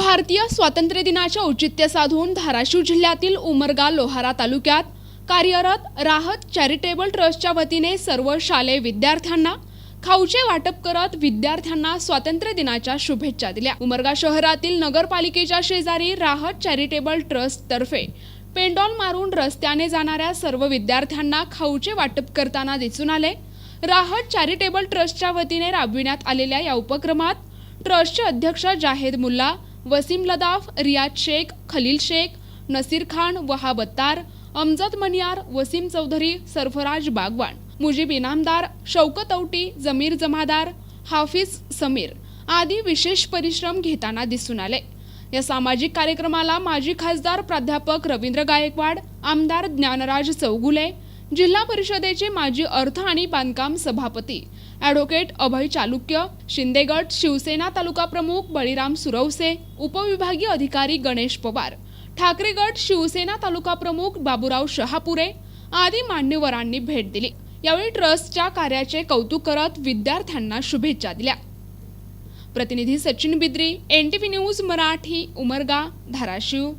भारतीय स्वातंत्र्य दिनाचे औचित्य साधून धाराशिव जिल्ह्यातील उमरगा लोहारा तालुक्यात कार्यरत राहत चॅरिटेबल ट्रस्टच्या वतीने सर्व शालेय विद्यार्थ्यांना खाऊचे वाटप करत विद्यार्थ्यांना स्वातंत्र्य दिनाच्या शुभेच्छा दिल्या. उमरगा शहरातील नगरपालिकेच्या शेजारी राहत चॅरिटेबल ट्रस्ट तर्फे पेंडॉल मारून रस्त्याने जाणाऱ्या सर्व विद्यार्थ्यांना खाऊचे वाटप करताना दिसून आले. राहत चॅरिटेबल ट्रस्टच्या वतीने राबविण्यात आलेल्या या उपक्रमात ट्रस्टचे अध्यक्ष जाहेद मुल्ला वसीम लदाफ रियाज शेख खलील शेख नसीर खान वहाब अत्तार अमजद मनियार वसीम चौधरी सरफराज बागवान मुजीब इनामदार शौकत औटी जमीर जमादार हाफिज समीर आदी विशेष परिश्रम घेताना दिसून आले. या सामाजिक कार्यक्रमाला माजी खासदार प्राध्यापक रवींद्र गायकवाड आमदार ज्ञानराज चौगुले जिल्हा परिषदेचे माजी अर्थ आणि बांधकाम सभापती ॲडव्होकेट अभय चालुक्य शिंदेगड शिवसेना तालुका प्रमुख बळीराम सुरवसे उपविभागीय अधिकारी गणेश पवार ठाकरेगड शिवसेना तालुका प्रमुख बाबूराव शहापुरे आदी मान्यवरांनी भेट दिली. यावेळी ट्रस्टच्या कार्याचे कौतुक करत विद्यार्थ्यांना शुभेच्छा दिल्या. प्रतिनिधी Sachin Bidri N T V news Marathi Umarga Dharashiv.